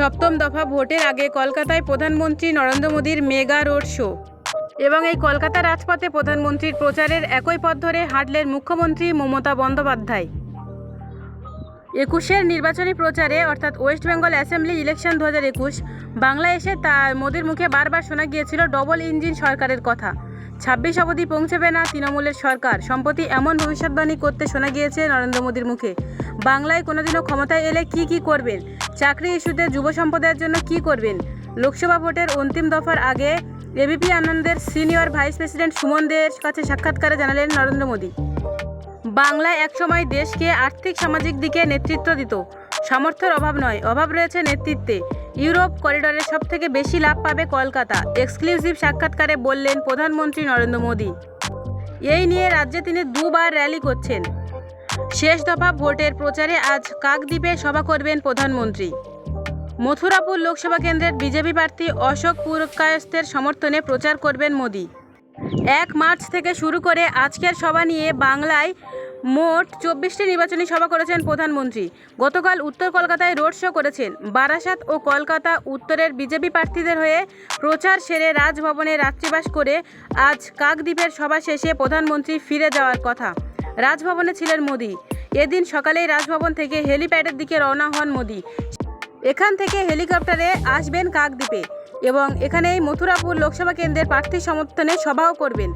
সপ্তম দফা ভোটের আগে কলকাতায় প্রধানমন্ত্রী নরেন্দ্র মোদীর মেগা রোড শো। এবং এই কলকাতা রাজপথে প্রধানমন্ত্রীর প্রচারের একই পথ ধরে হাঁটলেন মুখ্যমন্ত্রী মমতা বন্দ্যোপাধ্যায়। একুশের নির্বাচনী প্রচারে, অর্থাৎ ওয়েস্ট বেঙ্গল অ্যাসেম্বলি ইলেকশন দু হাজার একুশ, বাংলায় এসে তা মোদীর মুখে বারবার শোনা গিয়েছিল ডবল ইঞ্জিন সরকারের কথা। ছাব্বিশ অবধি পৌঁছবে না তৃণমূলের সরকার। সম্প্রতি এমন ভবিষ্যৎবাণী করতে শোনা গিয়েছে নরেন্দ্র মোদীর মুখে। বাংলায় কোনোদিনও ক্ষমতায় এলে কি কি করবেন? চাকরি ইস্যুতে যুব সম্প্রদায়ের জন্য কি করবেন? লোকসভা ভোটের অন্তিম দফার আগে এবিপি আনন্দের সিনিয়র ভাইস প্রেসিডেন্ট সুমন দের কাছে সাক্ষাৎকারে জানালেন নরেন্দ্র মোদী। বাংলায় একসময় দেশকে আর্থিক সামাজিক দিকে নেতৃত্ব দিত। সামর্থ্যের অভাব নয়, অভাব রয়েছে নেতৃত্বে। ইউরোপ করিডোরে সব থেকে বেশি লাভ পাবে কলকাতা। এক্সক্লুসিভ সাক্ষাৎকারে বললেন প্রধানমন্ত্রী নরেন্দ্র মোদী। এই নিয়ে রাজ্যে তিনি দুবার র্যালি করছেন। শেষ দফা ভোটের প্রচারে আজ কাকদ্বীপে সভা করবেন প্রধানমন্ত্রী। মথুরাপুর লোকসভা কেন্দ্রের বিজেপি প্রার্থী অশোক পুরকায়স্থের সমর্থনে প্রচার করবেন মোদী। এক মার্চ থেকে শুরু করে আজকের সভা নিয়ে বাংলায় মোট চব্বিশটি নির্বাচনী সভা করেছেন প্রধানমন্ত্রী। গতকাল উত্তর কলকাতায় রোড শো করেছেন। বারাসাত ও কলকাতা উত্তরের বিজেপি প্রার্থীদের হয়ে প্রচার সেরে রাজভবনে রাত্রিবাস করে আজ কাকদ্বীপের সভা শেষে প্রধানমন্ত্রী ফিরে যাওয়ার কথা। রাজভবনে ছিলেন মোদি। এদিন সকালেই রাজভবন থেকে হেলিপ্যাডের দিকে রওনা হন মোদি। এখান থেকে হেলিকপ্টারে আসবেন কাকদ্বীপে এবং এখানেই মথুরাপুর লোকসভা কেন্দ্রের প্রার্থী সমর্থনে সভাও করবেন।